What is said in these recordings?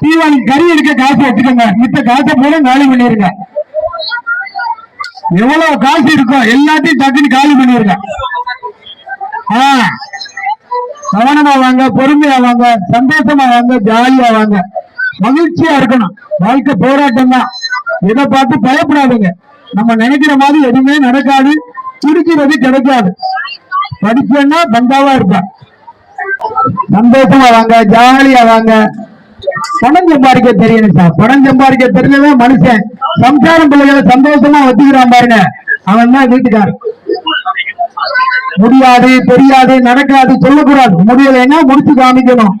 தீபாவளி கறி எடுக்க காசு வச்சுக்கோங்க மித்த காசை பூரா காலி பண்ணிருங்க. எவ்வளவு காசு இருக்கோ எல்லாத்தையும் டக்குன்னு காலி பண்ணிருங்க. ஆஹ் கவனமா வாங்க பொறுமையா வாங்க சந்தோஷமா வாங்க ஜாலியா வாங்க. மகிழ்ச்சியா இருக்கணும். வாழ்க்கை போராட்டம் தான். இதை பார்த்து பயப்படாதுங்க. நம்ம நினைக்கிற மாதிரி எதுவுமே நடக்காது. துடிக்கிறது கிடைக்காது. படிச்சேன்னா பந்தாவா இருப்பேன். சந்தோஷமா வாங்க ஜாலியா வாங்க. பணம் சம்பாதிக்க தெரியணும் சார். பணம் சம்பாதிக்க தெரியலதான் மனுஷன். சம்சாரம் பிள்ளைகளை சந்தோஷமா வச்சுக்கிறான் பாருங்க. அவன் தான் வீட்டுக்காரன். முடியாது தெரியாது நடக்காது சொல்லக்கூடாது. முடியலைன்னா முடிச்சு காமிக்கணும்.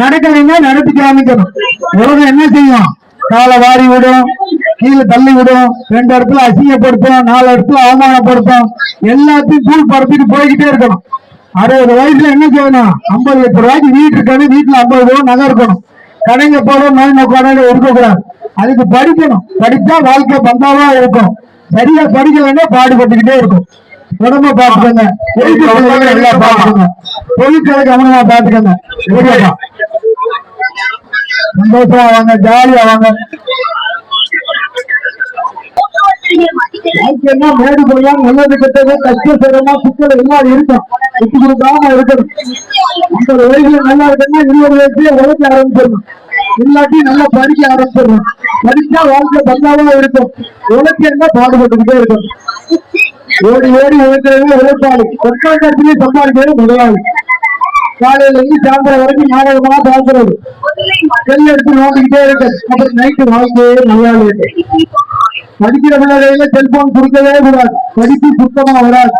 நடக்கலைன்னா நடத்தி காமிக்கணும். உலகம் என்ன செய்யும்? காலை வாரி விடும் கீழே தள்ளி விடும். ரெண்டு இடத்துல அசிங்கப்படுத்தும் நாலு இடத்துல அவமானப்படுத்தும். எல்லாத்தையும் தூள் படுத்திட்டு போய்கிட்டே இருக்கணும். அறுபது வயசுல என்ன செய்யணும்? ஐம்பது லட்சம் ரூபாய்க்கு வீட்டு இருக்கணும் வீட்டுல ஐம்பது ரூபா நகை இருக்கணும். கடைங்க போறோம் நோய் நோக்கான இருக்கக்கூடாது அதுக்கு படிக்கணும். படிச்சா வாழ்க்கை பந்தாவா இருக்கும். சரியா படிக்கலைன்னா பாடுபட்டுக்கிட்டே இருக்கும். உடம்ப பாத்துக்கோங்க எல்லாம் பாத்துக்கோங்க பொருட்களை கவனமா பாத்துக்கோங்க சந்தோஷமா வாங்க ஜாலியா வாங்க. வாழ்க்கைன்னா மேடு போலாம் நல்லது கெட்டது கஷ்ட சிரமமா சிக்கல் எல்லாம் இருக்கும். விட்டு கொடுக்காம இருக்கணும். அந்த வயசுல நல்லா இருக்குன்னா இருபது வயசுல உழைக்க ஆரம்பிச்சிடணும். இல்லாட்டி நல்லா படிக்க ஆரம்பிச்சிடணும். படிச்சா வாழ்க்கை பல்லாவா இருக்கும். உழைக்கன்னா பாடுபட்டுக்கிட்டே இருக்கும் ஓடி ஓடி உழைக்கிறது உழைப்பாளி. ஒற்றாக்கத்திலே சம்பாதிக்கிறது முதலாளி. காலையில இருந்து சாயந்தரம் வரைக்கும் நாடகமா பாக்குறது செல் எடுத்து நோண்டிக்கிட்டே இருக்கு அப்புறம் நைட்டு வாழ்க்கையே நல்லா இருக்கு படிக்கிற பிள்ளைகள செல்போன் கொடுக்கவே கூடாது. படிப்பு சுத்தமா வராது.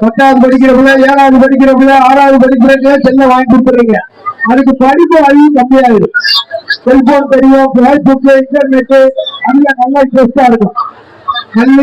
பத்தாவது படிக்கிற பிள்ளை ஏழாவது படிக்கிற பிள்ளை ஆறாவது படிக்கிறவங்க செல்ல வாங்கி கொடுத்துறீங்க. அதுக்கு படிப்பு அறிவு கம்மியாயிடும். செல்போன் தெரியும் பேஸ்புக் இன்டர்நெட் அதுல நல்லா இன்ட்ரெஸ்டா இருக்கும். நல்ல